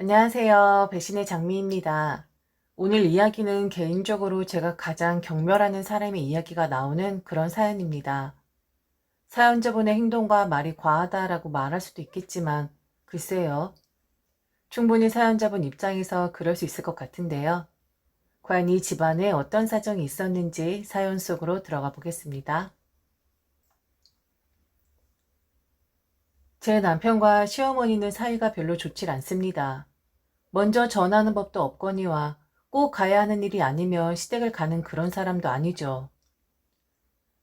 안녕하세요. 배신의 장미입니다. 오늘 이야기는 개인적으로 제가 가장 경멸하는 사람의 이야기가 나오는 그런 사연입니다. 사연자분의 행동과 말이 과하다라고 말할 수도 있겠지만, 글쎄요. 충분히 사연자분 입장에서 그럴 수 있을 것 같은데요. 과연 이 집안에 어떤 사정이 있었는지 사연 속으로 들어가 보겠습니다. 제 남편과 시어머니는 사이가 별로 좋질 않습니다. 먼저 전하는 법도 없거니와 꼭 가야 하는 일이 아니면 시댁을 가는 그런 사람도 아니죠.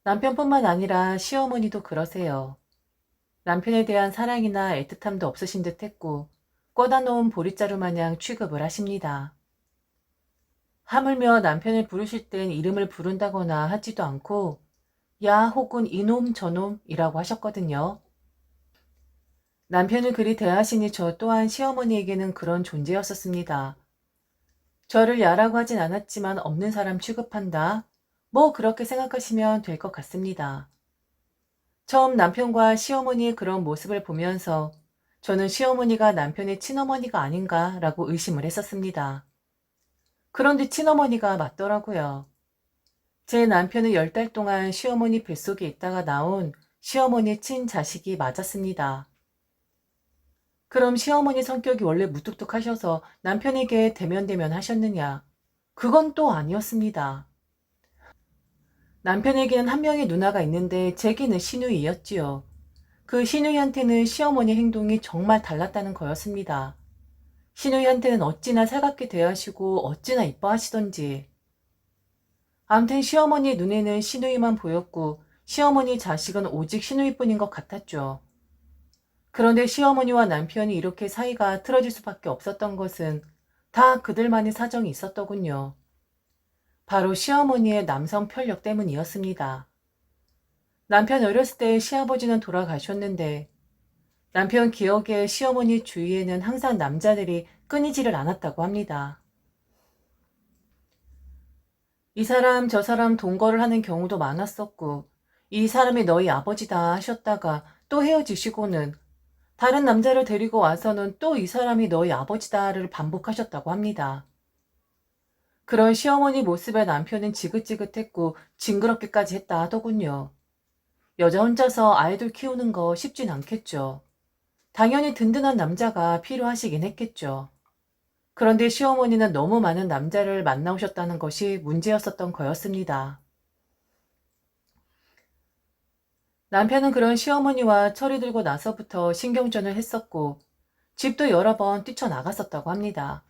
남편뿐만 아니라 시어머니도 그러세요. 남편에 대한 사랑이나 애틋함도 없으신 듯 했고, 꺼다 놓은 보릿자루 마냥 취급을 하십니다. 하물며 남편을 부르실 땐 이름을 부른다거나 하지도 않고, 야 혹은 이놈 저놈이라고 하셨거든요. 남편을 그리 대하시니 저 또한 시어머니에게는 그런 존재였었습니다. 저를 야라고 하진 않았지만 없는 사람 취급한다. 뭐 그렇게 생각하시면 될 것 같습니다. 처음 남편과 시어머니의 그런 모습을 보면서 저는 시어머니가 남편의 친어머니가 아닌가라고 의심을 했었습니다. 그런데 친어머니가 맞더라고요. 제 남편은 열달 동안 시어머니 뱃속에 있다가 나온 시어머니 친자식이 맞았습니다. 그럼 시어머니 성격이 원래 무뚝뚝하셔서 남편에게 대면대면 하셨느냐? 그건 또 아니었습니다. 남편에게는 한 명의 누나가 있는데 제게는 시누이였지요. 그 시누이한테는 시어머니 행동이 정말 달랐다는 거였습니다. 시누이한테는 어찌나 살갑게 대하시고 어찌나 이뻐하시던지. 암튼 시어머니 눈에는 시누이만 보였고 시어머니 자식은 오직 시누이뿐인 것 같았죠. 그런데 시어머니와 남편이 이렇게 사이가 틀어질 수밖에 없었던 것은 다 그들만의 사정이 있었더군요. 바로 시어머니의 남성 편력 때문이었습니다. 남편 어렸을 때 시아버지는 돌아가셨는데 남편 기억에 시어머니 주위에는 항상 남자들이 끊이지를 않았다고 합니다. 이 사람 저 사람 동거를 하는 경우도 많았었고 이 사람이 너희 아버지다 하셨다가 또 헤어지시고는 다른 남자를 데리고 와서는 또 이 사람이 너희 아버지다를 반복하셨다고 합니다. 그런 시어머니 모습에 남편은 지긋지긋했고 징그럽게까지 했다 하더군요. 여자 혼자서 아이들 키우는 거 쉽진 않겠죠. 당연히 든든한 남자가 필요하시긴 했겠죠. 그런데 시어머니는 너무 많은 남자를 만나오셨다는 것이 문제였었던 거였습니다. 남편은 그런 시어머니와 철이 들고 나서부터 신경전을 했었고 집도 여러 번 뛰쳐나갔었다고 합니다.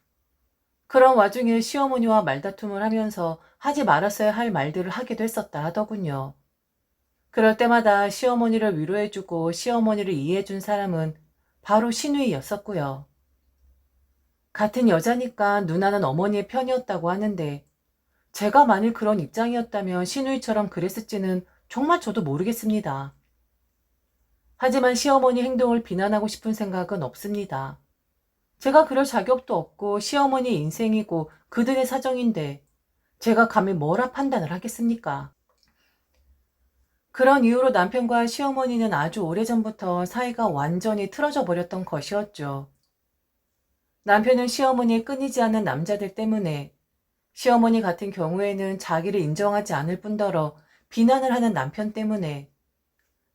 그런 와중에 시어머니와 말다툼을 하면서 하지 말았어야 할 말들을 하기도 했었다 하더군요. 그럴 때마다 시어머니를 위로해주고 시어머니를 이해해준 사람은 바로 신우이였었고요. 같은 여자니까 누나는 어머니의 편이었다고 하는데 제가 만일 그런 입장이었다면 신우이처럼 그랬을지는 정말 저도 모르겠습니다. 하지만 시어머니 행동을 비난하고 싶은 생각은 없습니다. 제가 그럴 자격도 없고 시어머니 인생이고 그들의 사정인데 제가 감히 뭐라 판단을 하겠습니까? 그런 이유로 남편과 시어머니는 아주 오래전부터 사이가 완전히 틀어져 버렸던 것이었죠. 남편은 시어머니의 끊이지 않는 남자들 때문에 시어머니 같은 경우에는 자기를 인정하지 않을 뿐더러 비난을 하는 남편 때문에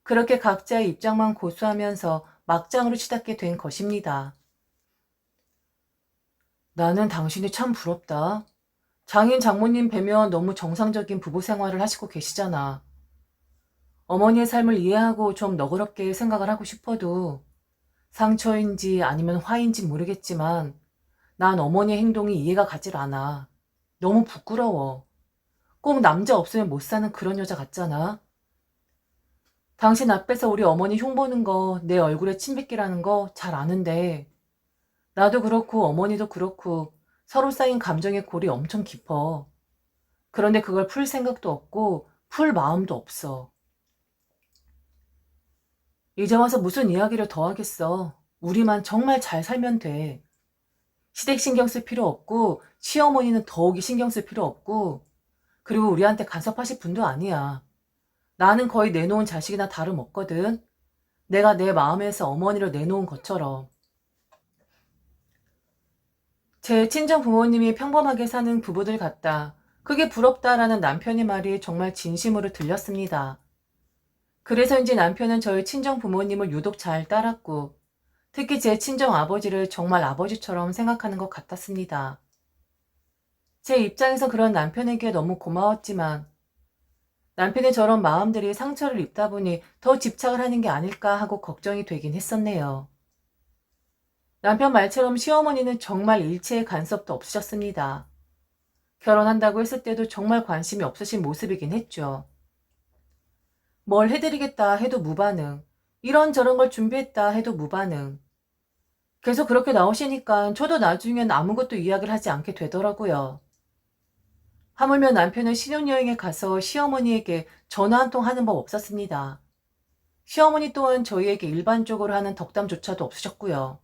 그렇게 각자의 입장만 고수하면서 막장으로 치닫게 된 것입니다. 나는 당신이 참 부럽다. 장인 장모님 뵈면 너무 정상적인 부부 생활을 하시고 계시잖아. 어머니의 삶을 이해하고 좀 너그럽게 생각을 하고 싶어도 상처인지 아니면 화인지 모르겠지만 난 어머니의 행동이 이해가 가질 않아. 너무 부끄러워. 꼭 남자 없으면 못 사는 그런 여자 같잖아. 당신 앞에서 우리 어머니 흉 보는 거, 내 얼굴에 침 뱉기라는 거 잘 아는데, 나도 그렇고 어머니도 그렇고 서로 쌓인 감정의 골이 엄청 깊어. 그런데 그걸 풀 생각도 없고 풀 마음도 없어. 이제 와서 무슨 이야기를 더 하겠어. 우리만 정말 잘 살면 돼. 시댁 신경 쓸 필요 없고, 시어머니는 더욱이 신경 쓸 필요 없고, 그리고 우리한테 간섭하실 분도 아니야. 나는 거의 내놓은 자식이나 다름없거든. 내가 내 마음에서 어머니를 내놓은 것처럼. 제 친정 부모님이 평범하게 사는 부부들 같다. 그게 부럽다라는 남편의 말이 정말 진심으로 들렸습니다. 그래서인지 남편은 저희 친정 부모님을 유독 잘 따랐고, 특히 제 친정 아버지를 정말 아버지처럼 생각하는 것 같았습니다. 제 입장에서 그런 남편에게 너무 고마웠지만, 남편의 저런 마음들이 상처를 입다 보니 더 집착을 하는 게 아닐까 하고 걱정이 되긴 했었네요. 남편 말처럼 시어머니는 정말 일체의 간섭도 없으셨습니다. 결혼한다고 했을 때도 정말 관심이 없으신 모습이긴 했죠. 뭘 해드리겠다 해도 무반응. 이런저런 걸 준비했다 해도 무반응. 계속 그렇게 나오시니까 저도 나중엔 아무것도 이야기를 하지 않게 되더라고요. 하물며 남편은 신혼여행에 가서 시어머니에게 전화 한 통 하는 법 없었습니다. 시어머니 또한 저희에게 일반적으로 하는 덕담조차도 없으셨고요.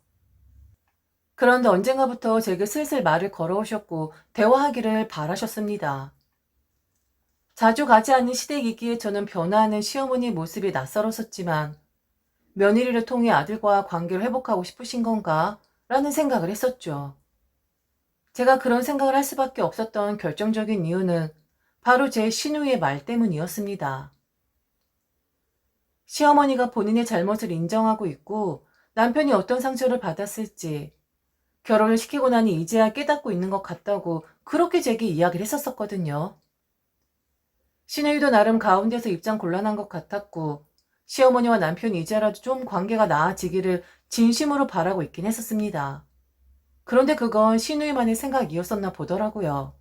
그런데 언젠가부터 제게 슬슬 말을 걸어오셨고 대화하기를 바라셨습니다. 자주 가지 않는 시댁이기에 저는 변화하는 시어머니의 모습이 낯설었었지만 며느리를 통해 아들과 관계를 회복하고 싶으신 건가? 라는 생각을 했었죠. 제가 그런 생각을 할 수밖에 없었던 결정적인 이유는 바로 제 신우의 말 때문이었습니다. 시어머니가 본인의 잘못을 인정하고 있고 남편이 어떤 상처를 받았을지 결혼을 시키고 나니 이제야 깨닫고 있는 것 같다고 그렇게 제게 이야기를 했었었거든요. 신우이도 나름 가운데서 입장 곤란한 것 같았고 시어머니와 남편이 이제라도 좀 관계가 나아지기를 진심으로 바라고 있긴 했었습니다. 그런데 그건 신우이만의 생각이었었나 보더라고요.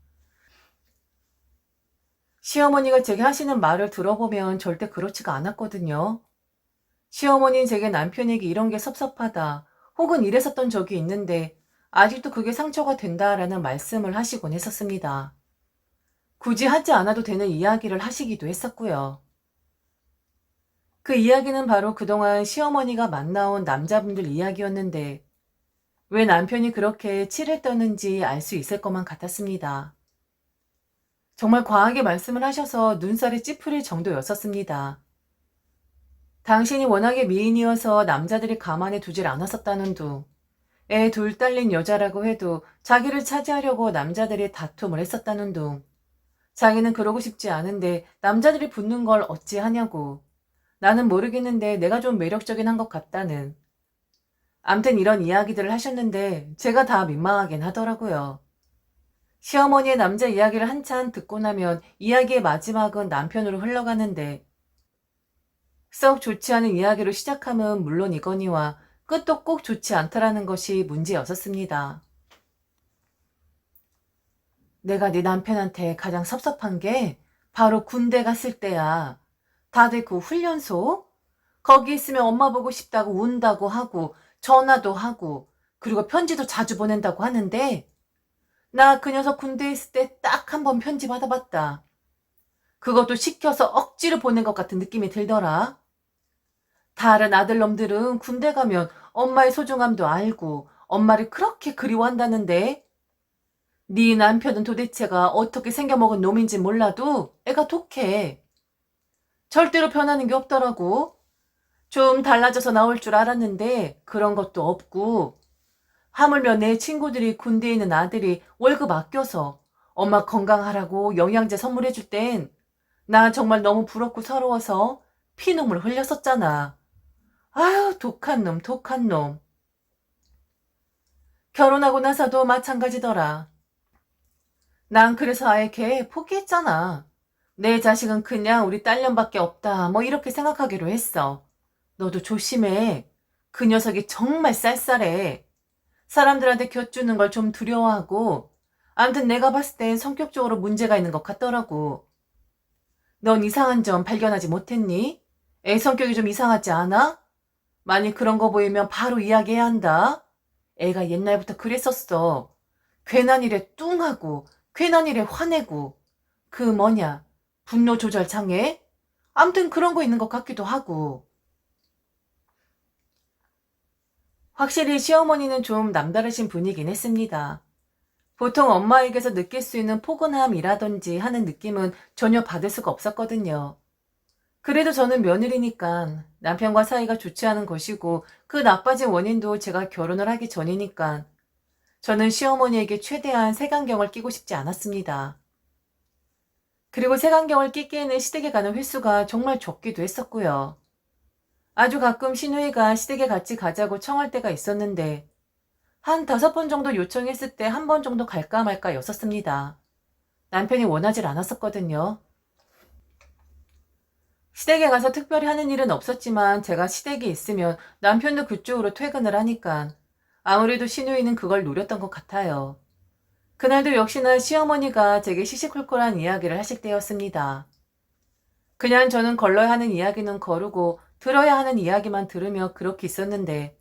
시어머니가 제게 하시는 말을 들어보면 절대 그렇지가 않았거든요. 시어머니는 제게 남편에게 이런 게 섭섭하다, 혹은 이랬었던 적이 있는데, 아직도 그게 상처가 된다라는 말씀을 하시곤 했었습니다. 굳이 하지 않아도 되는 이야기를 하시기도 했었고요. 그 이야기는 바로 그동안 시어머니가 만나온 남자분들 이야기였는데, 왜 남편이 그렇게 치를 떠는지 알 수 있을 것만 같았습니다. 정말 과하게 말씀을 하셔서 눈살이 찌푸릴 정도였었습니다. 당신이 워낙에 미인이어서 남자들이 가만히 두질 않았었다는 둥. 애 둘 딸린 여자라고 해도 자기를 차지하려고 남자들이 다툼을 했었다는 둥. 자기는 그러고 싶지 않은데 남자들이 붙는 걸 어찌하냐고. 나는 모르겠는데 내가 좀 매력적인 한 것 같다는. 암튼 이런 이야기들을 하셨는데 제가 다 민망하긴 하더라고요. 시어머니의 남자 이야기를 한참 듣고 나면 이야기의 마지막은 남편으로 흘러가는데 썩 좋지 않은 이야기로 시작함은 물론이거니와 끝도 꼭 좋지 않다라는 것이 문제였었습니다. 내가 네 남편한테 가장 섭섭한 게 바로 군대 갔을 때야. 다들 그 훈련소? 거기 있으면 엄마 보고 싶다고 운다고 하고 전화도 하고 그리고 편지도 자주 보낸다고 하는데 나 그 녀석 군대에 있을 때 딱 한 번 편지 받아봤다. 그것도 시켜서 억지로 보낸 것 같은 느낌이 들더라. 다른 아들놈들은 군대 가면 엄마의 소중함도 알고 엄마를 그렇게 그리워한다는데 네 남편은 도대체가 어떻게 생겨먹은 놈인지 몰라도 애가 독해. 절대로 변하는 게 없더라고. 좀 달라져서 나올 줄 알았는데 그런 것도 없고 하물며 내 친구들이 군대에 있는 아들이 월급 아껴서 엄마 건강하라고 영양제 선물해 줄 땐 나 정말 너무 부럽고 서러워서 피눈물 흘렸었잖아. 아유 독한 놈 독한 놈. 결혼하고 나서도 마찬가지더라. 난 그래서 아예 걔 포기했잖아. 내 자식은 그냥 우리 딸년밖에 없다. 뭐 이렇게 생각하기로 했어. 너도 조심해. 그 녀석이 정말 쌀쌀해. 사람들한테 곁주는 걸 좀 두려워하고, 암튼 내가 봤을 땐 성격적으로 문제가 있는 것 같더라고. 넌 이상한 점 발견하지 못했니? 애 성격이 좀 이상하지 않아? 만일 그런 거 보이면 바로 이야기해야 한다. 애가 옛날부터 그랬었어. 괜한 일에 뚱하고, 괜한 일에 화내고, 그 뭐냐, 분노 조절 장애? 암튼 그런 거 있는 것 같기도 하고. 확실히 시어머니는 좀 남다르신 분이긴 했습니다. 보통 엄마에게서 느낄 수 있는 포근함이라든지 하는 느낌은 전혀 받을 수가 없었거든요. 그래도 저는 며느리니까 남편과 사이가 좋지 않은 것이고 그 나빠진 원인도 제가 결혼을 하기 전이니까 저는 시어머니에게 최대한 색안경을 끼고 싶지 않았습니다. 그리고 색안경을 끼기에는 시댁에 가는 횟수가 정말 적기도 했었고요. 아주 가끔 신우이가 시댁에 같이 가자고 청할 때가 있었는데 한 다섯 번 정도 요청했을 때 한 번 정도 갈까 말까 였었습니다. 남편이 원하질 않았었거든요. 시댁에 가서 특별히 하는 일은 없었지만 제가 시댁에 있으면 남편도 그쪽으로 퇴근을 하니까 아무래도 신우이는 그걸 노렸던 것 같아요. 그날도 역시나 시어머니가 제게 시시콜콜한 이야기를 하실 때였습니다. 그냥 저는 걸러야 하는 이야기는 거르고 들어야 하는 이야기만 들으며 그렇게 있었는데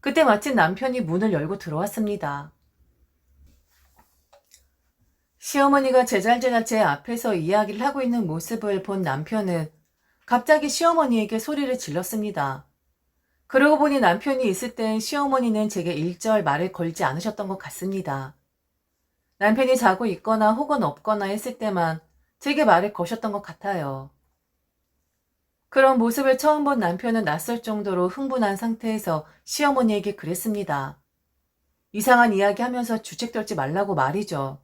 그때 마침 남편이 문을 열고 들어왔습니다. 시어머니가 제잘제잘 제 앞에서 이야기를 하고 있는 모습을 본 남편은 갑자기 시어머니에게 소리를 질렀습니다. 그러고 보니 남편이 있을 땐 시어머니는 제게 일절 말을 걸지 않으셨던 것 같습니다. 남편이 자고 있거나 혹은 없거나 했을 때만 제게 말을 거셨던 것 같아요. 그런 모습을 처음 본 남편은 낯설 정도로 흥분한 상태에서 시어머니에게 그랬습니다. 이상한 이야기 하면서 주책 떨지 말라고 말이죠.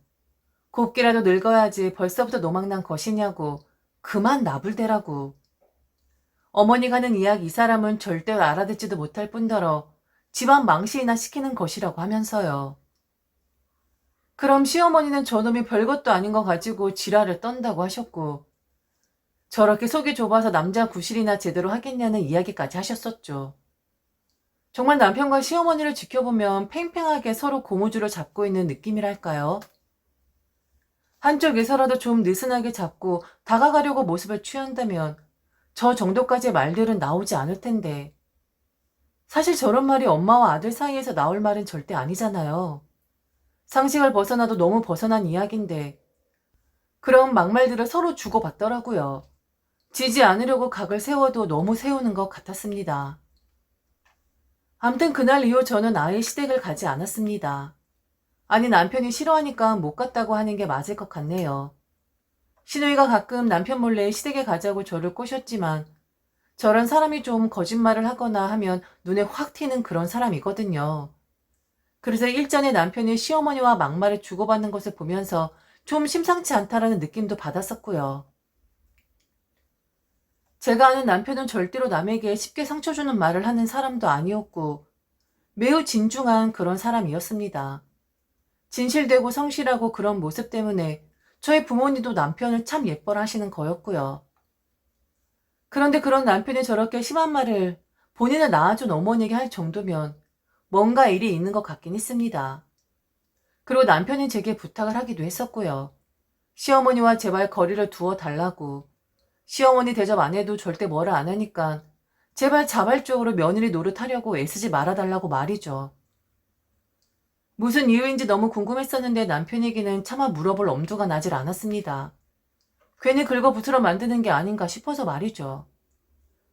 곱게라도 늙어야지 벌써부터 노망난 것이냐고 그만 나불대라고. 어머니가 하는 이야기 이 사람은 절대로 알아듣지도 못할 뿐더러 집안 망신이나 시키는 것이라고 하면서요. 그럼 시어머니는 저놈이 별것도 아닌 거 가지고 지랄을 떤다고 하셨고 저렇게 속이 좁아서 남자 구실이나 제대로 하겠냐는 이야기까지 하셨었죠. 정말 남편과 시어머니를 지켜보면 팽팽하게 서로 고무줄을 잡고 있는 느낌이랄까요? 한쪽에서라도 좀 느슨하게 잡고 다가가려고 모습을 취한다면 저 정도까지의 말들은 나오지 않을 텐데. 사실 저런 말이 엄마와 아들 사이에서 나올 말은 절대 아니잖아요. 상식을 벗어나도 너무 벗어난 이야기인데. 그런 막말들을 서로 주고받더라고요. 지지 않으려고 각을 세워도 너무 세우는 것 같았습니다. 암튼 그날 이후 저는 아예 시댁을 가지 않았습니다. 아니 남편이 싫어하니까 못 갔다고 하는 게 맞을 것 같네요. 신우이가 가끔 남편 몰래 시댁에 가자고 저를 꼬셨지만 저런 사람이 좀 거짓말을 하거나 하면 눈에 확 튀는 그런 사람이거든요. 그래서 일전에 남편이 시어머니와 막말을 주고받는 것을 보면서 좀 심상치 않다라는 느낌도 받았었고요. 제가 아는 남편은 절대로 남에게 쉽게 상처 주는 말을 하는 사람도 아니었고 매우 진중한 그런 사람이었습니다. 진실되고 성실하고 그런 모습 때문에 저희 부모님도 남편을 참 예뻐라 하시는 거였고요. 그런데 그런 남편이 저렇게 심한 말을 본인을 낳아준 어머니에게 할 정도면 뭔가 일이 있는 것 같긴 했습니다. 그리고 남편이 제게 부탁을 하기도 했었고요. 시어머니와 제발 거리를 두어 달라고. 시어머니 대접 안 해도 절대 뭐라 안 하니까 제발 자발적으로 며느리 노릇하려고 애쓰지 말아달라고 말이죠. 무슨 이유인지 너무 궁금했었는데 남편에게는 차마 물어볼 엄두가 나질 않았습니다. 괜히 긁어부스러 만드는 게 아닌가 싶어서 말이죠.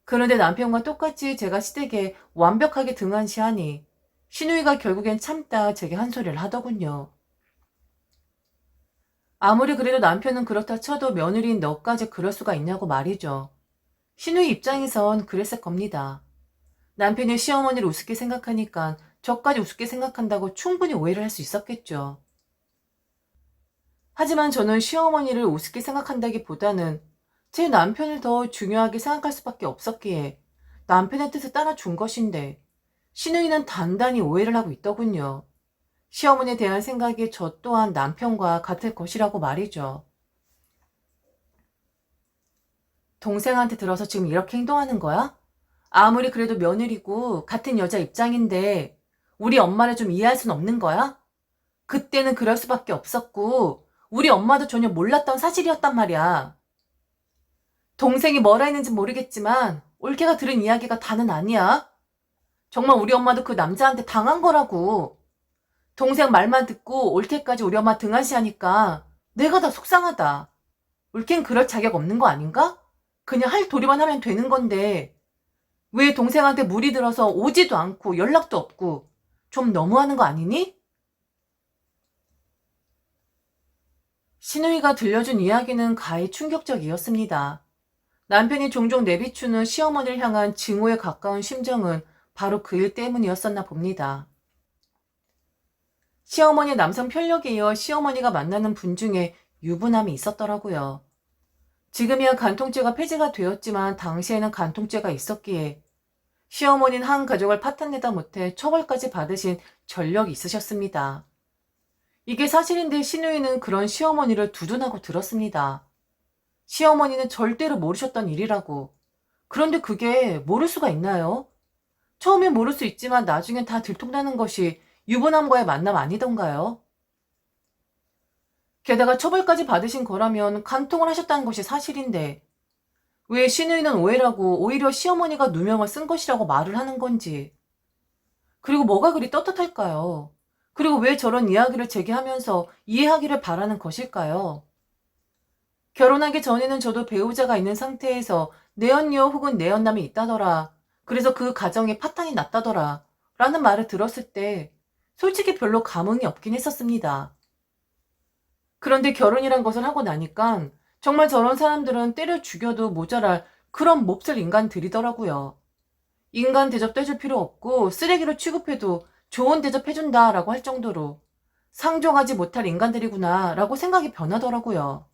그런데 남편과 똑같이 제가 시댁에 완벽하게 등한시하니 신우이가 결국엔 참다 제게 한 소리를 하더군요. 아무리 그래도 남편은 그렇다 쳐도 며느리인 너까지 그럴 수가 있냐고 말이죠. 신우이 입장에선 그랬을 겁니다. 남편이 시어머니를 우습게 생각하니까 저까지 우습게 생각한다고 충분히 오해를 할 수 있었겠죠. 하지만 저는 시어머니를 우습게 생각한다기보다는 제 남편을 더 중요하게 생각할 수밖에 없었기에 남편의 뜻을 따라준 것인데 신우이는 단단히 오해를 하고 있더군요. 시어머니에 대한 생각이 저 또한 남편과 같을 것이라고 말이죠. 동생한테 들어서 지금 이렇게 행동하는 거야? 아무리 그래도 며느리고 같은 여자 입장인데 우리 엄마를 좀 이해할 순 없는 거야? 그때는 그럴 수밖에 없었고 우리 엄마도 전혀 몰랐던 사실이었단 말이야. 동생이 뭐라 했는지 모르겠지만 올케가 들은 이야기가 다는 아니야. 정말 우리 엄마도 그 남자한테 당한 거라고. 동생 말만 듣고 올케까지 우리 엄마 등한시하니까 내가 다 속상하다. 올케는 그럴 자격 없는 거 아닌가? 그냥 할 도리만 하면 되는 건데 왜 동생한테 물이 들어서 오지도 않고 연락도 없고 좀 너무하는 거 아니니? 신우이가 들려준 이야기는 가히 충격적이었습니다. 남편이 종종 내비추는 시어머니를 향한 증오에 가까운 심정은 바로 그 일 때문이었었나 봅니다. 시어머니 남성 편력에 이어 시어머니가 만나는 분 중에 유부남이 있었더라고요. 지금이야 간통죄가 폐지가 되었지만 당시에는 간통죄가 있었기에 시어머니는 한 가족을 파탄내다 못해 처벌까지 받으신 전력이 있으셨습니다. 이게 사실인데 신우이는 그런 시어머니를 두둔하고 들었습니다. 시어머니는 절대로 모르셨던 일이라고. 그런데 그게 모를 수가 있나요? 처음엔 모를 수 있지만 나중엔 다 들통나는 것이 유부남과의 만남 아니던가요? 게다가 처벌까지 받으신 거라면 간통을 하셨다는 것이 사실인데 왜 신우이는 오해라고 오히려 시어머니가 누명을 쓴 것이라고 말을 하는 건지 그리고 뭐가 그리 떳떳할까요? 그리고 왜 저런 이야기를 제기하면서 이해하기를 바라는 것일까요? 결혼하기 전에는 저도 배우자가 있는 상태에서 내연녀 혹은 내연남이 있다더라. 그래서 그 가정에 파탄이 났다더라. 라는 말을 들었을 때 솔직히 별로 감흥이 없긴 했었습니다. 그런데 결혼이란 것을 하고 나니까 정말 저런 사람들은 때려 죽여도 모자랄 그런 몹쓸 인간들이더라고요. 인간 대접해줄 필요 없고 쓰레기로 취급해도 좋은 대접해준다 라고 할 정도로 상종하지 못할 인간들이구나 라고 생각이 변하더라고요.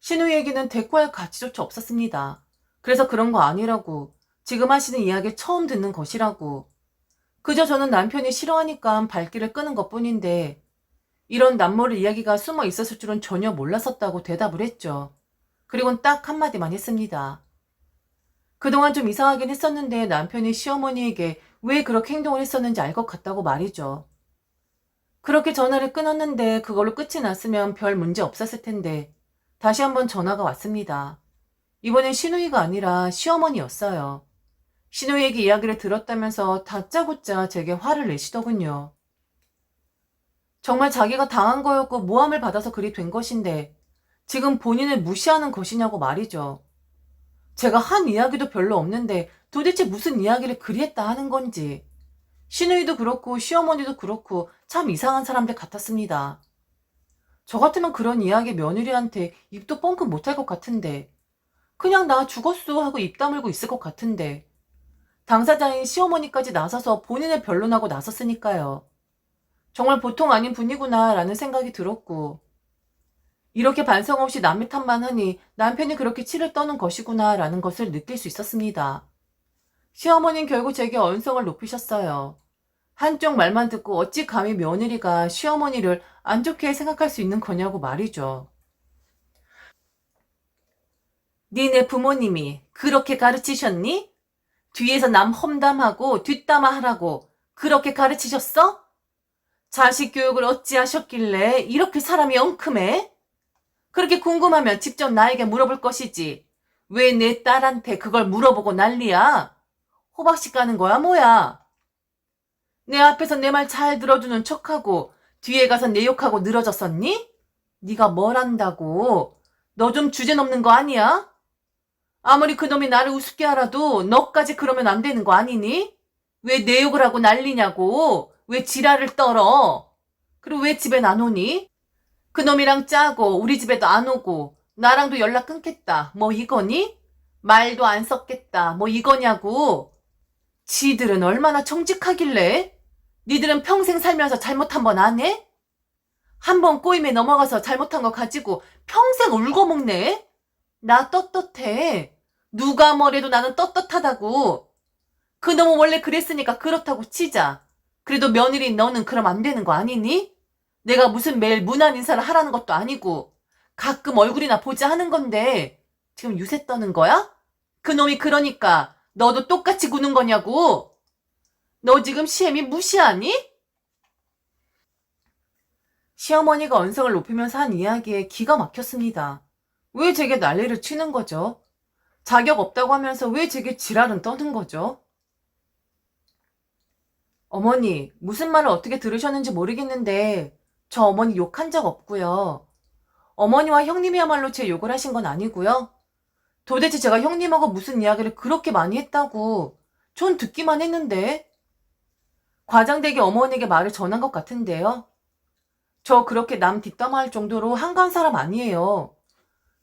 신우이에게는 대꾸할 가치조차 없었습니다. 그래서 그런 거 아니라고 지금 하시는 이야기를 처음 듣는 것이라고 그저 저는 남편이 싫어하니까 발길을 끄는 것 뿐인데 이런 남모를 이야기가 숨어 있었을 줄은 전혀 몰랐었다고 대답을 했죠. 그리고는 딱 한마디만 했습니다. 그동안 좀 이상하긴 했었는데 남편이 시어머니에게 왜 그렇게 행동을 했었는지 알 것 같다고 말이죠. 그렇게 전화를 끊었는데 그걸로 끝이 났으면 별 문제 없었을 텐데 다시 한번 전화가 왔습니다. 이번엔 신우이가 아니라 시어머니였어요. 신우이에게 이야기를 들었다면서 다짜고짜 제게 화를 내시더군요. 정말 자기가 당한 거였고 모함을 받아서 그리 된 것인데 지금 본인을 무시하는 것이냐고 말이죠. 제가 한 이야기도 별로 없는데 도대체 무슨 이야기를 그리 했다 하는 건지. 신우이도 그렇고 시어머니도 그렇고 참 이상한 사람들 같았습니다. 저 같으면 그런 이야기 며느리한테 입도 뻥끗 못할 것 같은데 그냥 나 죽었어 하고 입 다물고 있을 것 같은데 당사자인 시어머니까지 나서서 본인을 변론하고 나섰으니까요. 정말 보통 아닌 분이구나 라는 생각이 들었고 이렇게 반성 없이 남의 탓만 하니 남편이 그렇게 치를 떠는 것이구나 라는 것을 느낄 수 있었습니다. 시어머니는 결국 제게 언성을 높이셨어요. 한쪽 말만 듣고 어찌 감히 며느리가 시어머니를 안 좋게 생각할 수 있는 거냐고 말이죠. 니네 부모님이 그렇게 가르치셨니? 뒤에서 남 험담하고 뒷담화 하라고 그렇게 가르치셨어? 자식 교육을 어찌하셨길래 이렇게 사람이 엉큼해? 그렇게 궁금하면 직접 나에게 물어볼 것이지. 왜 내 딸한테 그걸 물어보고 난리야? 호박씨 까는 거야 뭐야? 내 앞에서 내 말 잘 들어주는 척하고 뒤에 가서 내 욕하고 늘어졌었니? 네가 뭘 안다고? 너 좀 주제 넘는 거 아니야? 아무리 그놈이 나를 우습게 알아도 너까지 그러면 안 되는 거 아니니? 왜 내 욕을 하고 난리냐고? 왜 지랄을 떨어? 그리고 왜 집에 안 오니? 그놈이랑 짜고 우리 집에도 안 오고 나랑도 연락 끊겠다. 뭐 이거니? 말도 안 섞겠다. 뭐 이거냐고? 지들은 얼마나 정직하길래? 니들은 평생 살면서 잘못 한 번 안 해? 한 번 꼬임에 넘어가서 잘못한 거 가지고 평생 울고 먹네? 나 떳떳해. 누가 뭐래도 나는 떳떳하다고. 그놈은 원래 그랬으니까 그렇다고 치자. 그래도 며느리인 너는 그럼 안 되는 거 아니니? 내가 무슨 매일 문안 인사를 하라는 것도 아니고 가끔 얼굴이나 보자 하는 건데 지금 유세 떠는 거야? 그놈이 그러니까 너도 똑같이 구는 거냐고. 너 지금 시엠이 무시하니? 시어머니가 언성을 높이면서 한 이야기에 기가 막혔습니다. 왜 제게 난리를 치는 거죠? 자격 없다고 하면서 왜 제게 지랄은 떠는 거죠? 어머니, 무슨 말을 어떻게 들으셨는지 모르겠는데, 저 어머니 욕한 적 없고요. 어머니와 형님이야말로 제 욕을 하신 건 아니고요. 도대체 제가 형님하고 무슨 이야기를 그렇게 많이 했다고, 전 듣기만 했는데, 과장되게 어머니에게 말을 전한 것 같은데요. 저 그렇게 남 뒷담화할 정도로 한가한 사람 아니에요.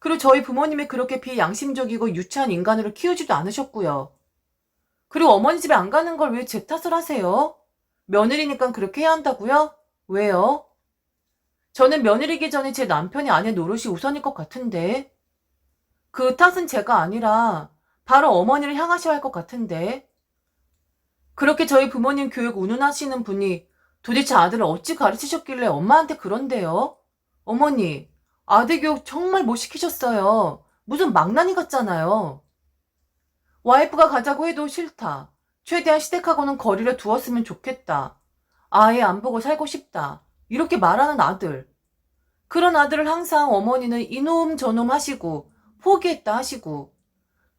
그리고 저희 부모님이 그렇게 비양심적이고 유치한 인간으로 키우지도 않으셨고요. 그리고 어머니 집에 안 가는 걸 왜 제 탓을 하세요? 며느리니까 그렇게 해야 한다고요? 왜요? 저는 며느리기 전에 제 남편이 아내 노릇이 우선일 것 같은데. 그 탓은 제가 아니라 바로 어머니를 향하셔야 할 것 같은데. 그렇게 저희 부모님 교육 운운하시는 분이 도대체 아들을 어찌 가르치셨길래 엄마한테 그런데요? 어머니, 아들 교육 정말 못 시키셨어요. 무슨 망나니 같잖아요. 와이프가 가자고 해도 싫다. 최대한 시댁하고는 거리를 두었으면 좋겠다. 아예 안 보고 살고 싶다. 이렇게 말하는 아들. 그런 아들을 항상 어머니는 이놈 저놈 하시고 포기했다 하시고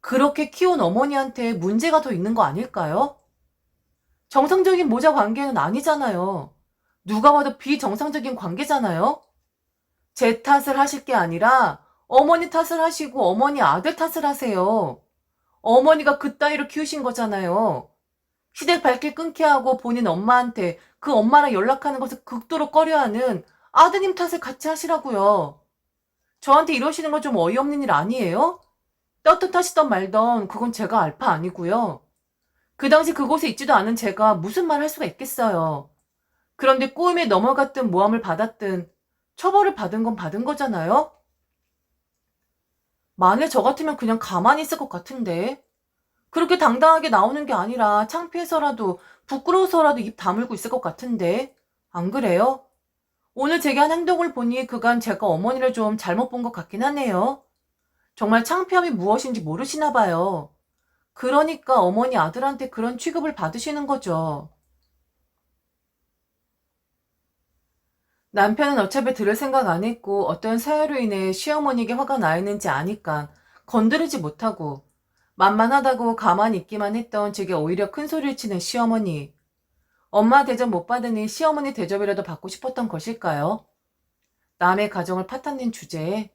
그렇게 키운 어머니한테 문제가 더 있는 거 아닐까요? 정상적인 모자 관계는 아니잖아요. 누가 봐도 비정상적인 관계잖아요. 제 탓을 하실 게 아니라 어머니 탓을 하시고 어머니 아들 탓을 하세요. 어머니가 그 따위로 키우신 거잖아요. 시댁 발길 끊게 하고 본인 엄마한테 그 엄마랑 연락하는 것을 극도로 꺼려하는 아드님 탓을 같이 하시라고요. 저한테 이러시는 건 좀 어이없는 일 아니에요? 떳떳하시던 말던 그건 제가 알파 아니고요. 그 당시 그곳에 있지도 않은 제가 무슨 말 할 수가 있겠어요. 그런데 꼬임에 넘어갔든 모함을 받았든 처벌을 받은 건 받은 거잖아요? 만일 저 같으면 그냥 가만히 있을 것 같은데. 그렇게 당당하게 나오는 게 아니라 창피해서라도 부끄러워서라도 입 다물고 있을 것 같은데. 안 그래요? 오늘 제게 한 행동을 보니 그간 제가 어머니를 좀 잘못 본 것 같긴 하네요. 정말 창피함이 무엇인지 모르시나 봐요. 그러니까 어머니 아들한테 그런 취급을 받으시는 거죠. 남편은 어차피 들을 생각 안 했고 어떤 사유로 인해 시어머니에게 화가 나 있는지 아니까 건드리지 못하고 만만하다고 가만히 있기만 했던 제게 오히려 큰 소리를 치는 시어머니. 엄마 대접 못 받으니 시어머니 대접이라도 받고 싶었던 것일까요? 남의 가정을 파탄낸 주제에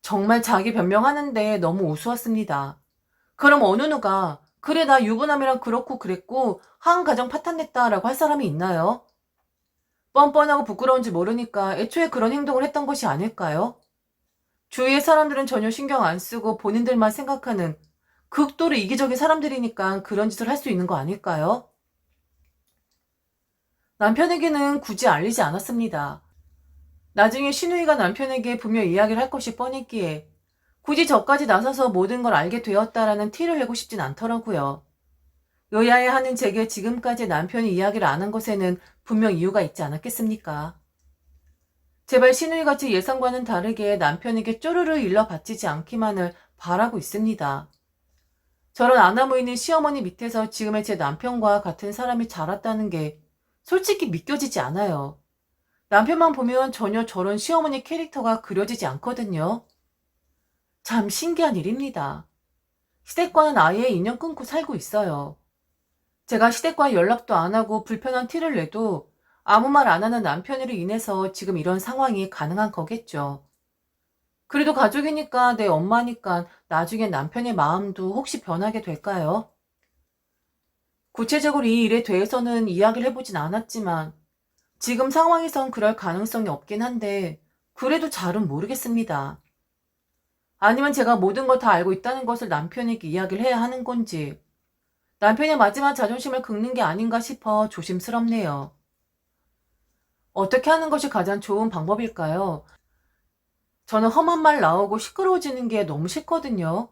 정말 자기 변명하는데 너무 우스웠습니다. 그럼 어느 누가 그래 나 유부남이랑 그렇고 그랬고 한 가정 파탄냈다라고 할 사람이 있나요? 뻔뻔하고 부끄러운지 모르니까 애초에 그런 행동을 했던 것이 아닐까요? 주위의 사람들은 전혀 신경 안 쓰고 본인들만 생각하는 극도로 이기적인 사람들이니까 그런 짓을 할 수 있는 거 아닐까요? 남편에게는 굳이 알리지 않았습니다. 나중에 신우이가 남편에게 분명 이야기를 할 것이 뻔했기에 굳이 저까지 나서서 모든 걸 알게 되었다라는 티를 내고 싶진 않더라고요. 여야에 하는 제게 지금까지 남편이 이야기를 안 한 것에는 분명 이유가 있지 않았겠습니까? 제발 신우이같이 예상과는 다르게 남편에게 쪼르르 일러 바치지 않기만을 바라고 있습니다. 저런 아나무인의 시어머니 밑에서 지금의 제 남편과 같은 사람이 자랐다는 게 솔직히 믿겨지지 않아요. 남편만 보면 전혀 저런 시어머니 캐릭터가 그려지지 않거든요. 참 신기한 일입니다. 시댁과는 아예 인연 끊고 살고 있어요. 제가 시댁과 연락도 안 하고 불편한 티를 내도 아무 말 안 하는 남편으로 인해서 지금 이런 상황이 가능한 거겠죠. 그래도 가족이니까 내 엄마니까 나중에 남편의 마음도 혹시 변하게 될까요? 구체적으로 이 일에 대해서는 이야기를 해보진 않았지만 지금 상황에선 그럴 가능성이 없긴 한데 그래도 잘은 모르겠습니다. 아니면 제가 모든 걸 다 알고 있다는 것을 남편에게 이야기를 해야 하는 건지 남편의 마지막 자존심을 긁는 게 아닌가 싶어 조심스럽네요. 어떻게 하는 것이 가장 좋은 방법일까요? 저는 험한 말 나오고 시끄러워지는 게 너무 싫거든요.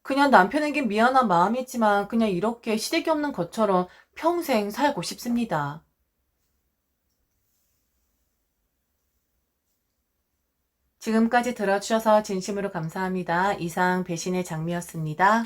그냥 남편에게 미안한 마음이지만 그냥 이렇게 시댁이 없는 것처럼 평생 살고 싶습니다. 지금까지 들어주셔서 진심으로 감사합니다. 이상 배신의 장미였습니다.